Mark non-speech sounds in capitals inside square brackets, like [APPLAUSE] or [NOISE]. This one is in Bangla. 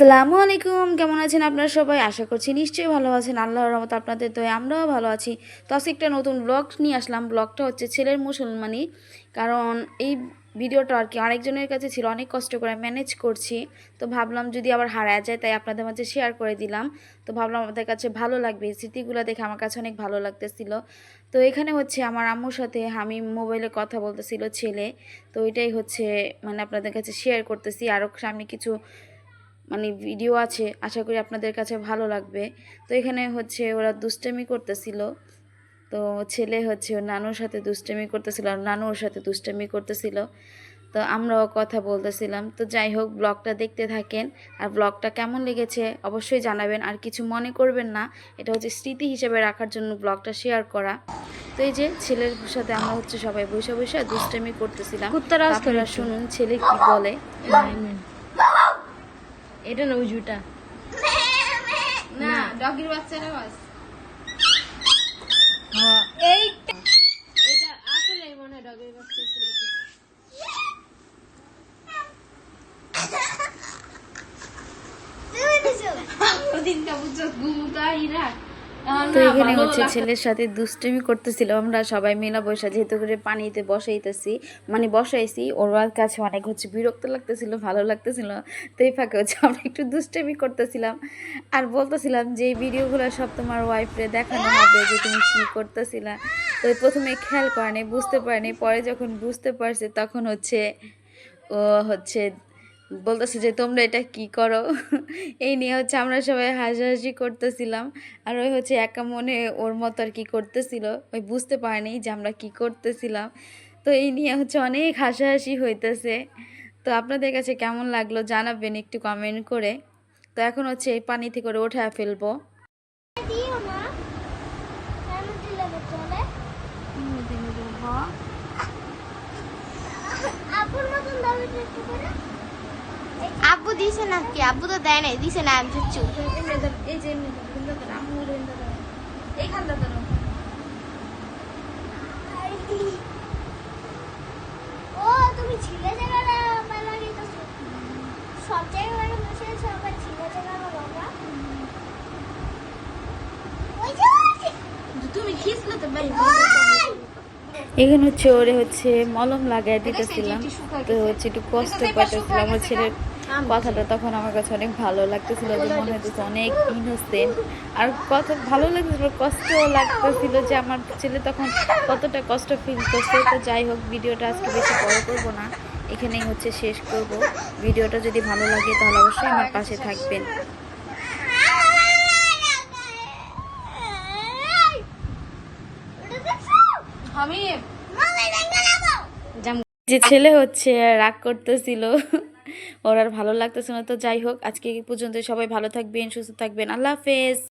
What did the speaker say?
আসসালামু আলাইকুম। কেমন আছেন আপনারা সবাই? আশা করছি নিশ্চয়ই ভালো আছেন। আল্লাহর রহমত আপনাদের তো আমরাও ভালো আছি। তো আজকে একটা নতুন ব্লগ নিয়ে আসলাম। ব্লগটা হচ্ছে ছেলের মুসলমানি। কারণ এই ভিডিওটা আর কি আরেকজনের কাছে ছিল, অনেক কষ্ট করে ম্যানেজ করছি। তো ভাবলাম যদি আবার হারায় যায়, তাই আপনাদের মাঝে শেয়ার করে দিলাম। তো ভাবলাম আমাদের কাছে ভালো লাগবে। স্মৃতিগুলো দেখে আমার কাছে অনেক ভালো লাগতেছিল। তো এখানে হচ্ছে আমার আম্মুর সাথে আমি মোবাইলে কথা বলতেছিল ছেলে। তো এটাই হচ্ছে মানে আপনাদের কাছে শেয়ার করতেছি। আরও সামনে কিছু মানে ভিডিও আছে আশা করি আপনাদের কাছে ভালো লাগবে। তো এখানে হচ্ছে ওরা দুষ্টামি করতেছিল। তো ছেলে হচ্ছে ওর নানুর সাথে দুষ্টামি করতেছিল আর নানু ওর সাথে দুষ্টামি করতেছিল। তো আমরাও কথা বলতেছিলাম। তো যাই হোক ব্লগটা দেখতে থাকেন। আর ব্লগটা কেমন লেগেছে অবশ্যই জানাবেন। আর কিছু মনে করবেন না এটা হচ্ছে স্মৃতি হিসেবে রাখার জন্য ব্লগটা শেয়ার করা। তো এই যে ছেলের সাথে আমরা হচ্ছে সবাই বসে বসে দুষ্টামি করতেছিলাম। আপনারা শুনুন ছেলে কি বলে। এটা না উজুটা [LAUGHS] না। ডগির বাচ্চারা বাস। এইটা এই এটা আসলে মনে হয় ডগির বাচ্চা ছিল। [LAUGHS] ওদিনটা বুঝছ ঘুমটা ইরা তো এখানে হচ্ছে ছেলের সাথে দুষ্টুমি করতেছিল আমরা সবাই মেলা বসা যেহেতু করে পানিতে বসাইতেছি মানে বসাইছি ওর কাছে অনেক হচ্ছে বিরক্ত লাগতেছিল ভালো লাগতেছিল। তো এই ফাঁকে হচ্ছে আমরা একটু দুষ্টুমি করতেছিলাম। আর বলতেছিলাম যে এই ভিডিওগুলো সব তোমার ওয়াইফরে দেখানো হবে যে তুমি কী করতেছিলা। তো প্রথমে খেয়াল করেনি বুঝতে পারেনি পরে যখন বুঝতে পারছে তখন হচ্ছে ও হচ্ছে বলতেছে যে তোমরা এটা কি করো? [LAUGHS] এই নিয়ে হচ্ছে আমরা সবাই হাসাহাসি করতেছিলাম। আর ওই হচ্ছে একা মনে ওর মতো আর কি করতেছিল। ওই বুঝতে পারেনি যে আমরা কি করতেছিলাম। তো এই নিয়ে হচ্ছে অনেক হাসাহাসি হইতেছে। তো আপনাদের কাছে কেমন লাগল জানাবেন একটু কমেন্ট করে। তো এখন হচ্ছে এই পানি থেকে করে ওঠায় ফেলব। দিও না। কেন দিলে চলে। আপুর মতন দাবি করে। আব্বু দিছে না কি আব্বু তো দেয় নাই দিছে না আমি চুপ এই যে এইখানটা ধরো ও তুমি ছিলে জায়গাটা মেলা নিতেছো সব জায়গায় বসে আছো আবার ছিলে জায়গা বাবা তুমি খিসলে তো এখানে হচ্ছে ওরে হচ্ছে মলম লাগাই দিতেছিলাম। তো হচ্ছে একটু কষ্ট পাইতেছিলাম। আমার ছেলের কথাটা তখন আমার কাছে অনেক ভালো লাগতেছিল যে মনে হচ্ছে অনেক ইনোসেন্ট আর কত ভালো লাগতেছিল কষ্টও লাগতেছিল যে আমার ছেলে তখন কতটা কষ্ট ফিল করছে। তো যাই হোক ভিডিওটা আজকে বেশি বড় করব না। এখানেই হচ্ছে শেষ করব। ভিডিওটা যদি ভালো লাগে তাহলে অবশ্যই আমার পাশে থাকবেন। আমি যে ছেলে হচ্ছে, রাগ করতেছিল। ওর আর ভালো লাগতেছে না। তো যাই হোক, আজকে পর্যন্ত সবাই ভালো থাকবেন, সুস্থ থাকবেন। আল্লাহ হাফেজ।